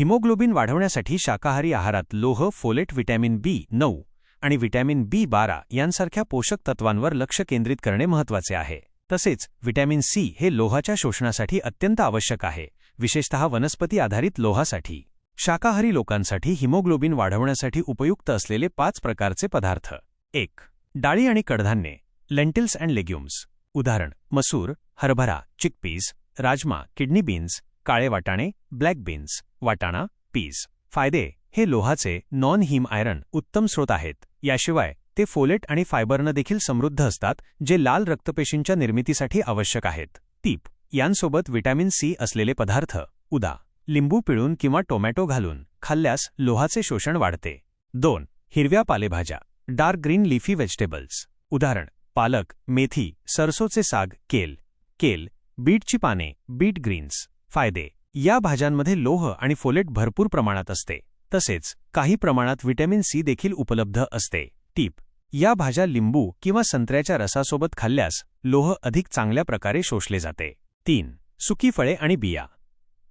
Haemoglobin वाढवण्यासाठी शाकाहारी आहारात लोह फोलेट व्हिटॅमिन बी नऊ आणि व्हिटॅमिन बी बारा यांसारख्या पोषक तत्वांवर लक्ष केंद्रित करणे महत्त्वाचे आहे. तसेच व्हिटॅमिन सी हे लोहाच्या शोषणासाठी अत्यंत आवश्यक आहे विशेषतः वनस्पती आधारित लोहासाठी. शाकाहारी लोकांसाठी हिमोग्लोबिन वाढवण्यासाठी उपयुक्त असलेले पाच प्रकारचे पदार्थ. एक डाळी आणि कडधान्ये लेंटिल्स अँड लेग्युम्स. उदाहरण मसूर हरभरा चिकपीज राजमा किडनी बीन्स काळे वाटाणे ब्लॅक बीन्स वाटाणा पीज. फायदे हे लोहाचे नॉन हिम आयरन उत्तम स्रोत आहेत. याशिवाय ते फोलेट आणि फायबरनं देखील समृद्ध असतात जे लाल रक्तपेशींच्या निर्मितीसाठी आवश्यक आहेत. टीप यांसोबत व्हिटॅमिन सी असलेले पदार्थ. उदा. लिंबू पिळून किंवा टोमॅटो घालून खाल्ल्यास लोहाचे शोषण वाढते. दोन. हिरव्या पालेभाज्या. Dark green leafy vegetables. उदाहरण. पालक मेथी सरसोचे साग केल. केल. बीटची पाने बीट ग्रीन्स. फायदे. या भाज्यांमध्ये लोह आणि फोलेट भरपूर प्रमाणात असते. तसेच काही प्रमाणात व्हिटॅमिन सी देखील उपलब्ध असते. टीप. या भाज्या लिंबू किंवा संत्र्याच्या रसासोबत खाल्ल्यास लोह अधिक चांगल्या प्रकारे शोषले जाते. तीन. सुकी फळे आणि बिया.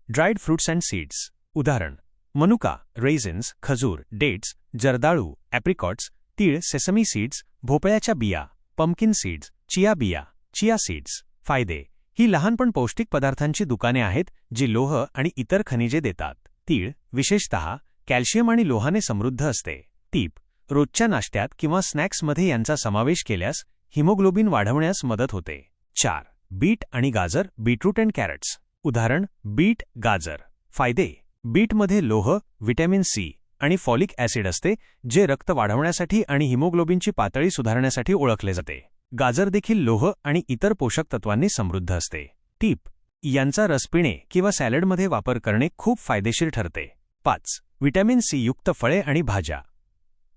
Dried fruits and seeds. उदाहरण. मनुका रेझिन्स खजूर डेट्स जर्दाळू ॲप्रिकॉट्स तीळ सेसमी सीड्स भोपळ्याच्या बिया पंपकिन सीड्स चिया बिया चिया सीड्स. फायदे. ही लहान पण पौष्टिक पदार्थांची दुकाने आहेत जी लोह आणि इतर खनिजे देतात. तीळ विशेषतः कॅल्शियम आणि लोहाने समृद्ध असते. तीप रोजच्या नाश्त्यात किंवा स्नॅक्समध्ये यांचा समावेश केल्यास हिमोग्लोबिन वाढवण्यास मदत होते. चार बीट आणि गाजर बीटरूट अँड कॅरट्स. उदाहरण बीट गाजर. फायदे बीटमध्ये लोह व्हिटॅमिन सी आणि फॉलिक ॲसिड असते जे रक्त वाढवण्यासाठी आणि हिमोग्लोबिनची पातळी सुधारण्यासाठी ओळखले जाते. गाजर देखील लोह आणि इतर पोषक तत्वांनी समृद्ध असते. टीप. यांचा रस पिणे किंवा सॅलडमध्ये वापर करणे खूप फायदेशीर ठरते. पाच. व्हिटॅमिन सी युक्त फळे आणि भाज्या.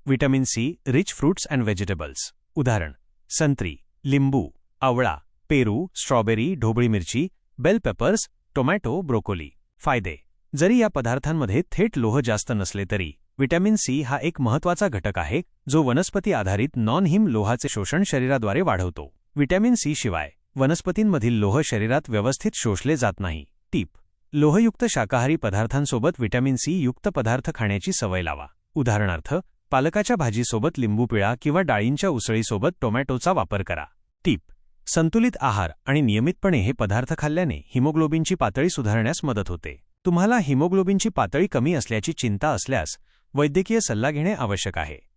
Vitamin C rich fruits and vegetables. उदाहरण. संत्री लिंबू आवळा पेरू स्ट्रॉबेरी ढोबळी मिरची बेल पेपर्स टोमॅटो ब्रोकोली. फायदे. जरी या पदार्थांमध्ये थेट लोह जास्त नसले तरी व्हिटॅमिन सी हा एक महत्त्वाचा घटक आहे जो वनस्पती आधारित नॉन हिम लोहाचे शोषण शरीराद्वारे वाढवतो. व्हिटॅमिन सी शिवाय वनस्पतींमधील लोह शरीरात व्यवस्थित शोषले जात नाही. टीप. लोहयुक्त शाकाहारी पदार्थांसोबत व्हिटॅमिन सी युक्त पदार्थ खाण्याची सवय लावा. उदाहरणार्थ पालकाच्या भाजीसोबत लिंबू पिळा किंवा डाळींच्या उसळीसोबत टोमॅटोचा वापर करा. टीप. संतुलित आहार आणि नियमितपणे हे पदार्थ खाल्ल्याने हिमोग्लोबिनची पातळी सुधारण्यास मदत होते. तुम्हाला हिमोग्लोबिनची पातळी कमी असल्याची चिंता असल्यास वैद्यकीय सल्ला घेणे आवश्यक आहे.